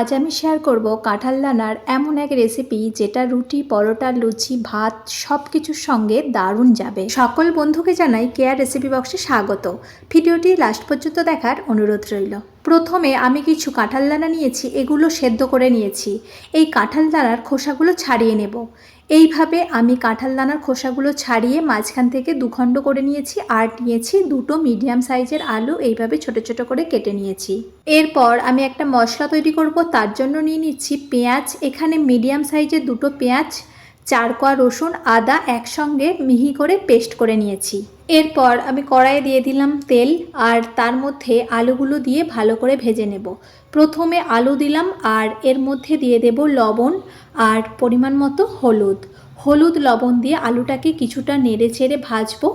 আজ আমি শেয়ার করব কাঁঠাল দানার এমন এক রেসিপি যেটা রুটি, পরোটা, লুচি, ভাত সব কিছুর সঙ্গে দারুণ যাবে। সকল বন্ধুকে জানাই কেয়ার রেসিপি বক্সে স্বাগত। ভিডিওটি লাস্ট পর্যন্ত দেখার অনুরোধ রইল। প্রথমে আমি কিছু কাঁঠাল দানা নিয়েছি, এগুলো সেদ্ধ করে নিয়েছি। এই কাঁঠাল দানার খোসাগুলো ছাড়িয়ে নেব। এইভাবে আমি কাঁঠাল দানার খোসাগুলো ছাড়িয়ে মাঝখান থেকে দুখণ্ড করে নিয়েছি আর নিয়েছি দুটো মিডিয়াম সাইজের আলু, এইভাবে ছোট ছোট করে কেটে নিয়েছি। এরপর আমি একটা মশলা তৈরি করব, তার জন্য নিয়ে নিচ্ছি পেঁয়াজ। এখানে মিডিয়াম সাইজের দুটো পেঁয়াজ চার কোয়া রসুন, আদা একসঙ্গে মিহি করে পেস্ট করে নিয়েছি। এরপর আমি কড়াইয়ে দিয়ে দিলাম তেল আর তার মধ্যে আলুগুলো দিয়ে ভালো করে ভেজে নেব। প্রথমে আলু দিলাম আর এর মধ্যে দিয়ে দেব লবণ আর পরিমাণ মতো হলুদ। হলুদ, লবণ দিয়ে আলুটাকে কিছুটা নেড়ে চেড়ে ভাজবো।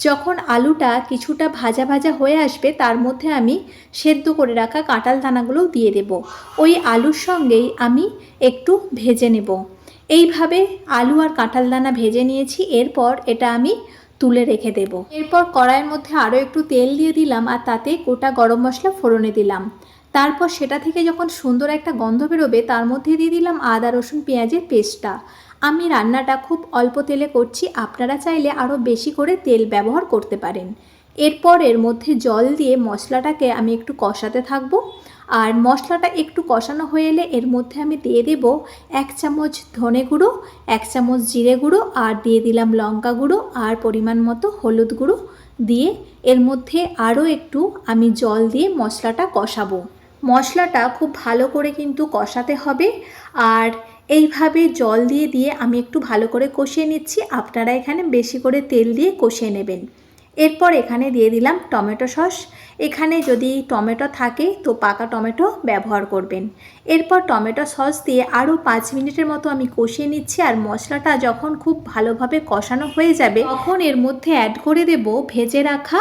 যখন আলুটা কিছুটা ভাজা ভাজা হয়ে আসবে, তার মধ্যে আমি সেদ্ধ করে রাখা কাঁটাল দানাগুলো দিয়ে দেব। ওই আলুর সঙ্গেই আমি একটু ভেজে নেব। এইভাবে আলু আর কাঁঠাল দানা ভেজে নিয়েছি, এরপর এটা আমি তুলে রেখে দেব। এরপর কড়াইয়ের মধ্যে আরও একটু তেল দিয়ে দিলাম আর তাতে গোটা গরম মশলা ফোড়নে দিলাম। তারপর সেটা থেকে যখন সুন্দর একটা গন্ধ বেরোবে, তার মধ্যে দিয়ে দিলাম আদা, রসুন, পেঁয়াজের পেস্টটা। আমি রান্নাটা খুব অল্প তেলে করছি, আপনারা চাইলে আরও বেশি করে তেল ব্যবহার করতে পারেন। এরপর এর মধ্যে জল দিয়ে মশলাটাকে আমি একটু কষাতে থাকব। আর মশলাটা একটু কষানো হয়ে এলে এর মধ্যে আমি দিয়ে দেব এক চামচ ধনে গুঁড়ো, এক চামচ জিরে গুঁড়ো আর দিয়ে দিলাম লঙ্কা গুঁড়ো আর পরিমাণ মতো হলুদ গুঁড়ো। দিয়ে এর মধ্যে আরও একটু আমি জল দিয়ে মশলাটা কষাবো। মশলাটা খুব ভালো করে কিন্তু কষাতে হবে আর এইভাবে জল দিয়ে দিয়ে আমি একটু ভালো করে কষিয়ে নিচ্ছি। আপনারা এখানে বেশি করে তেল দিয়ে কষিয়ে নেবেন। এরপর এখানে দিয়ে দিলাম টমেটো সস। এখানে যদি টমেটো থাকে তো পাকা টমেটো ব্যবহার করবেন। এরপর টমেটো সস দিয়ে আরও পাঁচ মিনিটের মতো আমি কষিয়ে নিচ্ছি আর মশলাটা যখন খুব ভালোভাবে কষানো হয়ে যাবে, তখন এর মধ্যে অ্যাড করে দেব ভেজে রাখা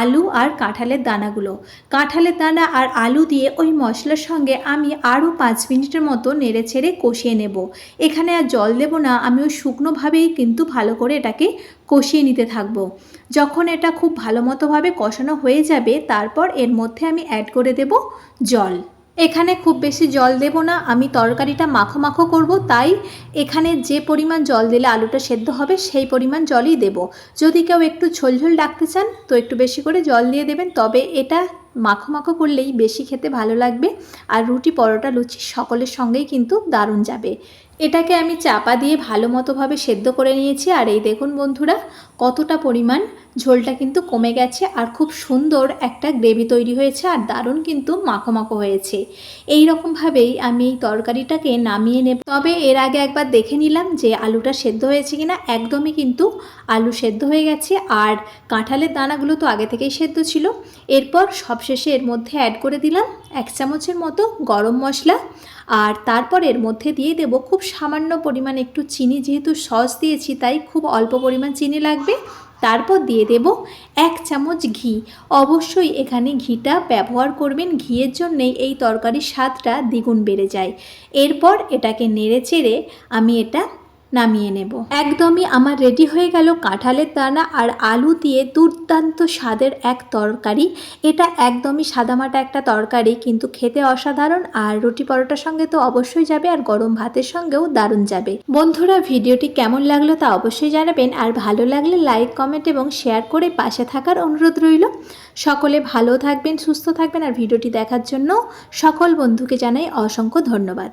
আলু আর কাঁঠালের দানাগুলো। কাঁঠালের দানা আর আলু দিয়ে ওই মশলার সঙ্গে আমি আরও পাঁচ মিনিটের মতো নেড়ে ছেড়ে কষিয়ে নেব। এখানে আর জল দেব না, আমি ওই শুকনোভাবেই কিন্তু ভালো করে এটাকে কষিয়ে নিতে থাকব। যখন এটা খুব ভালো মতোভাবে কষানো হয়ে যাবে, তারপর এর মধ্যে আমি অ্যাড করে দেব জল। এখানে খুব বেশি জল দেব না, আমি তরকারিটা মাখো মাখো করব, তাই এখানে যে পরিমাণ জল দিলে আলুটা সেদ্ধ হবে, সেই পরিমাণ জলই দেব। যদি কেউ একটু ঝোল ঝোল ডাকতে চান, তো একটু বেশি করে জল দিয়ে দেবেন, তবে এটা মাখো মাখো করলেই বেশি খেতে ভালো লাগবে, আর রুটি, পরোটা, লুচি সকলের সঙ্গেই কিন্তু দারুণ যাবে। এটাকে আমি চাপা দিয়ে ভালো মতোভাবে সেদ্ধ করে নিয়েছি, আর এই দেখুন বন্ধুরা, কতটা পরিমাণ ঝোলটা কিন্তু কমে গেছে আর খুব সুন্দর একটা গ্রেভি তৈরি হয়েছে আর দারুণ কিন্তু মাখো মাখো হয়েছে। এই রকমভাবেই আমি এই তরকারিটাকে নামিয়ে নেব। তবে এর আগে একবার দেখে নিলাম যে আলুটা সেদ্ধ হয়েছে কিনা, একদমই কিন্তু আলু সেদ্ধ হয়ে গেছে আর কাঁঠালের দানাগুলো তো আগে থেকেই সেদ্ধ ছিল। এরপর সবশেষে এর মধ্যে অ্যাড করে দিলাম এক চামচের মতো গরম মশলা আর তারপর এর মধ্যে দিয়ে দেব খুব সামান্য পরিমাণ একটু চিনি। যেহেতু সস দিয়েছি, তাই খুব অল্প পরিমাণ চিনি লাগবে। তারপর দিয়ে দেব এক চামচ ঘি। অবশ্যই এখানে ঘিটা ব্যবহার করবেন, ঘিয়ের জন্যেই এই তরকারির স্বাদটা দ্বিগুণ বেড়ে যায়। এরপর এটাকে নেড়ে চেড়ে আমি এটা নামিয়ে নেব। একদমই আমার রেডি হয়ে গেল কাঁঠালের দানা আর আলু দিয়ে দুর্দান্ত স্বাদের এক তরকারি। এটা একদমই সাদামাটা একটা তরকারি, কিন্তু খেতে অসাধারণ আর রুটি পরোটার সঙ্গে তো অবশ্যই যাবে আর গরম ভাতের সঙ্গেও দারুণ যাবে। বন্ধুরা, ভিডিওটি কেমন লাগল তা অবশ্যই জানাবেন আর ভালো লাগলে লাইক, কমেন্ট এবং শেয়ার করে পাশে থাকার অনুরোধ রইল। সকলে ভালো থাকবেন, সুস্থ থাকবেন আর ভিডিওটি দেখার জন্য সকল বন্ধুকে জানাই অসংখ্য ধন্যবাদ।